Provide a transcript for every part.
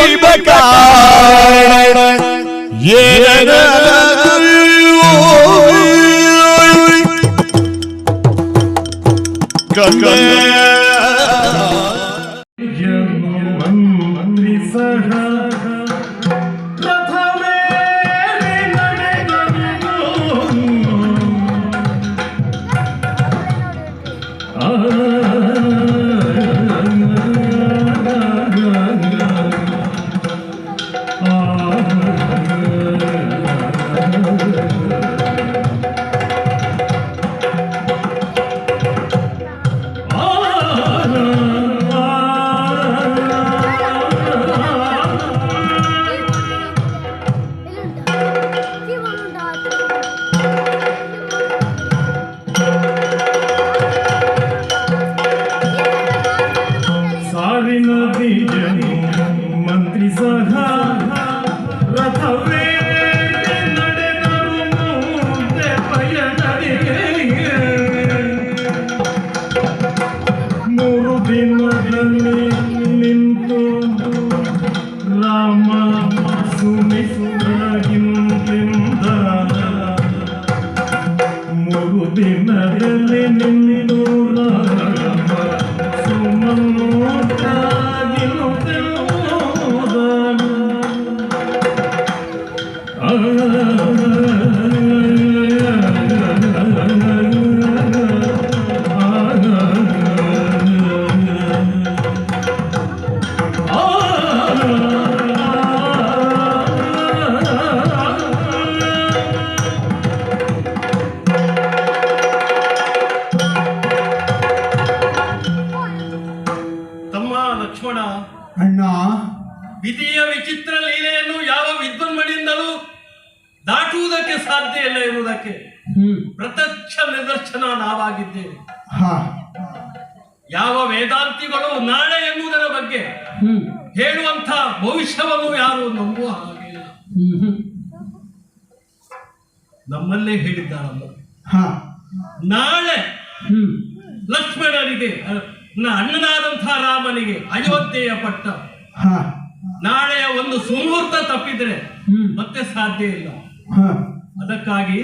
ಬೈಬೇಕ ಏನ ಮಂತ್ರಿ ದಿನದಲ್ಲಿ ನಿಂತು ಅಣ್ಣ. ವಿಧಿಯ ವಿಚಿತ್ರ ಲೀಲೆಯನ್ನು ಯಾವ ವಿದ್ವನ್ಮಣಿಯಿಂದಲೂ ದಾಟುವುದಕ್ಕೆ ಸಾಧ್ಯ ಇಲ್ಲ ಇರುವುದಕ್ಕೆ ಪ್ರತ್ಯಕ್ಷ ನಿದರ್ಶನ ನಾವಾಗಿದ್ದೇವೆ. ಹಾ. ಯಾವ ವೇದಾಂತಿಗಳು ನಾಳೆ ಎನ್ನುವುದರ ಬಗ್ಗೆ ಹೇಳುವಂತ ಭವಿಷ್ಯವನ್ನು ಯಾರು ನಂಬುವ ಹಾಗೆ ಇಲ್ಲ. ಹ್ಮ್ ಹ್ಮ್. ನಮ್ಮಲ್ಲೇ ಹೇಳಿದ್ದಾರಲ್ಲ. ಹಾ. ನಾಳೆ ಲಕ್ಷ್ಮಣನಿಗೆ ಅ, ನ- ಅಣ್ಣನಾದಂಥ ರಾಮನಿಗೆ ಅಯೋಧ್ಯೆಯ ಪಟ್ಟ. ನಾಳೆಯ ಒಂದು ಸುಮೂರ್ತ ತಪ್ಪಿದ್ರೆ ಮತ್ತೆ ಸಾಧ್ಯ ಇಲ್ಲ. ಅದಕ್ಕಾಗಿ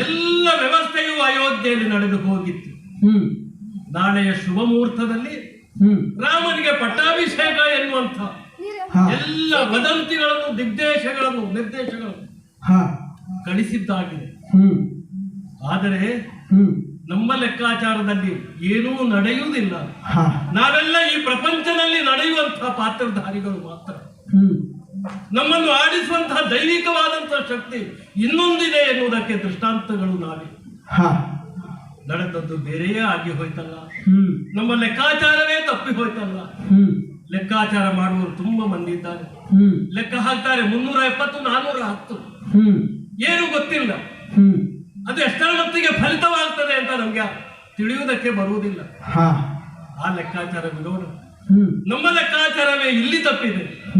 ಎಲ್ಲ ವ್ಯವಸ್ಥೆಯು ಅಯೋಧ್ಯೆಯಲ್ಲಿ ನಡೆದು ಹೋಗಿತ್ತು. ನಾಳೆಯ ಶುಭ ಮುಹೂರ್ತದಲ್ಲಿ ರಾಮನಿಗೆ ಪಟ್ಟಾಭಿಷೇಕ ಎನ್ನುವಂತ ಎಲ್ಲ ವದಂತಿಗಳನ್ನು ದಿಗ್ದೇಶಗಳನ್ನು ನಿರ್ದೇಶಗಳನ್ನು ಕಳಿಸಿದ್ದಾಗಿದೆ. ಆದರೆ ನಮ್ಮ ಲೆಕ್ಕಾಚಾರದಲ್ಲಿ ಏನೂ ನಡೆಯುವುದಿಲ್ಲ. ನಾವೆಲ್ಲ ಈ ಪ್ರಪಂಚದಲ್ಲಿ ನಡೆಯುವಂತಹ ಪಾತ್ರಧಾರಿಗಳು ಮಾತ್ರ. ನಮ್ಮನ್ನು ಆಡಿಸುವಂತಹ ದೈವಿಕವಾದಂತಹ ಶಕ್ತಿ ಇನ್ನೊಂದಿದೆ ಎನ್ನುವುದಕ್ಕೆ ದೃಷ್ಟಾಂತಗಳು ನಾವೇ. ನಡೆದದ್ದು ಬೇರೆಯೇ ಆಗಿ ಹೋಯ್ತಲ್ಲ. ನಮ್ಮ ಲೆಕ್ಕಾಚಾರವೇ ತಪ್ಪಿ ಹೋಯ್ತಲ್ಲ. ಲೆಕ್ಕಾಚಾರ ಮಾಡುವವರು ತುಂಬಾ ಮಂದಿ ಇದ್ದಾರೆ. ಲೆಕ್ಕ ಹಾಕ್ತಾರೆ ಮುನ್ನೂರ ಎಪ್ಪತ್ತು ನಾನ್ನೂರ ಹತ್ತು ಏನು ಗೊತ್ತಿಲ್ಲ. ಅದು ಎಷ್ಟರ ಮಟ್ಟಿಗೆ ಫಲಿತವಾಗ್ತದೆ ಅಂತ ನಮ್ಗೆ ತಿಳಿಯುವುದಕ್ಕೆ ಬರುವುದಿಲ್ಲ. ಆ ಲೆಕ್ಕಾಚಾರ ಬಿಡೋಣ ನಮ್ಮ ಲೆಕ್ಕಾಚಾರವೇ ಇಲ್ಲಿ ತಪ್ಪಿದೆ.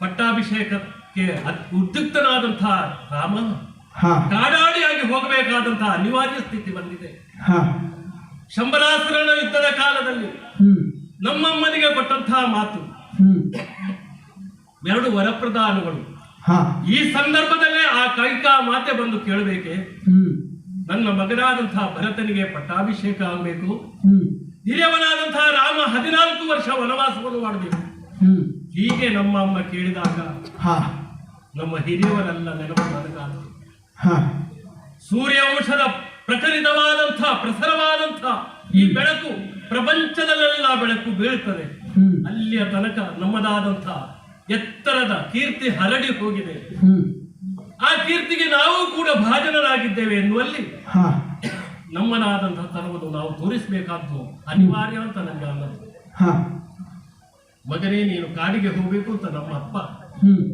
ಪಟ್ಟಾಭಿಷೇಕಕ್ಕೆ ಉದ್ಯುಕ್ತನಾದಂತಹ ರಾಮ ಕಾಡಾಡಿಯಾಗಿ ಹೋಗಬೇಕಾದಂತಹ ಅನಿವಾರ್ಯ ಸ್ಥಿತಿ ಬಂದಿದೆ. ಹಾ. ಶಂಬರಾಸುರನ ಯುದ್ಧದ ಕಾಲದಲ್ಲಿ ಹ್ಮ್. ನಮ್ಮಮ್ಮನಿಗೆ ಕೊಟ್ಟಂತಹ ಮಾತು. ಹ್ಮ್. ಎರಡು ವರಪ್ರಧಾನಗಳು. ಈ ಸಂದರ್ಭದಲ್ಲೇ ಆ ಕೈಕಾ ಮಾತೆ ಬಂದು ಕೇಳಬೇಕೆ? ನನ್ನ ಮಗನಾದಂತಹ ಭರತನಿಗೆ ಪಟ್ಟಾಭಿಷೇಕ ಆಗಬೇಕು. ಹ್ಮ್. ಹಿರಿಯವನಾದಂತಹ ರಾಮ ಹದಿನಾಲ್ಕು ವರ್ಷ ವನವಾಸವನ್ನು ಮಾಡಬೇಕು ಹ್ಮ್. ಹೀಗೆ ನಮ್ಮ ಅಮ್ಮ ಕೇಳಿದಾಗ ಹಾ. ನಮ್ಮ ಹಿರಿಯವರೆಲ್ಲ ನೆನಪು ನನಗಾದ ಸೂರ್ಯವಂಶದ ಪ್ರಕರಿತವಾದಂಥ ಪ್ರಸರವಾದಂಥ ಈ ಬೆಳಕು ಪ್ರಪಂಚದಲ್ಲೆಲ್ಲ ಬೆಳಕು ಬೀಳ್ತದೆ ಹ್ಮ್. ಅಲ್ಲಿಯ ತನಕ ನಮ್ಮದಾದಂಥ ಎತ್ತರದ ಕೀರ್ತಿ ಹರಡಿ ಹೋಗಿದೆ. ಹ್ಮ್. ಆ ಕೀರ್ತಿಗೆ ನಾವು ಕೂಡ ಭಾಜನರಾಗಿದ್ದೇವೆ ಎನ್ನುವಲ್ಲಿ ಹಾ. ನಮ್ಮನಾದಂತಹ ತನವನ್ನು ನಾವು ತೋರಿಸಬೇಕಾದ್ದು ಅನಿವಾರ್ಯ ಅಂತ ನನಗೆ ಅನ್ನೋದು. ಮಗನೇ ನೀನು ಕಾಡಿಗೆ ಹೋಗಬೇಕು ಅಂತ ನಮ್ಮ ಅಪ್ಪ.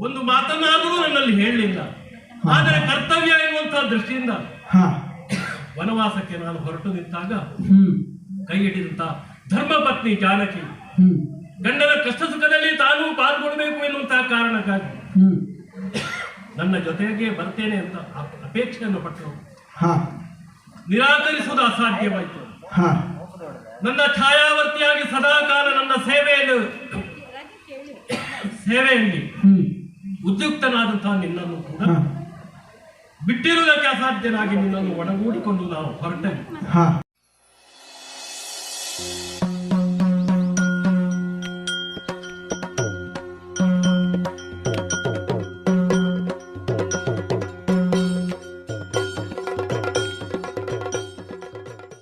ಒಂದು ಮಾತನ್ನಾದರೂ ನನ್ನಲ್ಲಿ ಹೇಳಲಿಲ್ಲ. ಆದರೆ ಕರ್ತವ್ಯ ಎನ್ನುವಂತಹ ದೃಷ್ಟಿಯಿಂದ ಹಾ. ವನವಾಸಕ್ಕೆ ನಾನು ಹೊರಟು ನಿಂತಾಗ ಕೈ ಹಿಡಿದಂತ ಧರ್ಮಪತ್ನಿ ಜಾನಕಿ ಗಂಡನ ಕಷ್ಟ ಸುಖದಲ್ಲಿ ತಾನೂ ಪಾಲ್ಗೊಳ್ಬೇಕು ಎನ್ನುವಂತಹ ಕಾರಣಕ್ಕಾಗಿ ನನ್ನ ಜೊತೆಗೆ ಬರ್ತೇನೆ ಅಂತ ಅಪ್- ಅಪೇಕ್ಷೆಯನ್ನು ಪಟ್ಟರು. ಹಾ. ನಿರಾಕರಿಸುವುದು ಅಸಾಧ್ಯವಾಯಿತು. ಹಾ. ನನ್ನ ಛಾಯಾವರ್ತಿಯಾಗಿ ಸದಾಕಾಲ ನನ್ನ ಸೇವೆಯನ್ನು ಸೇವೆಯಲ್ಲಿ ಉದ್ಯುಕ್ತನಾದಂತಹ ನಿನ್ನನ್ನು ಕೂಡ ಬಿಟ್ಟಿರುವುದಕ್ಕೆ ಅಸಾಧ್ಯನಾಗಿ ನಿನ್ನನ್ನು ಒಡಗೂಡಿಕೊಂಡು ನಾವು ಹೊರಟೆ ಹಾ.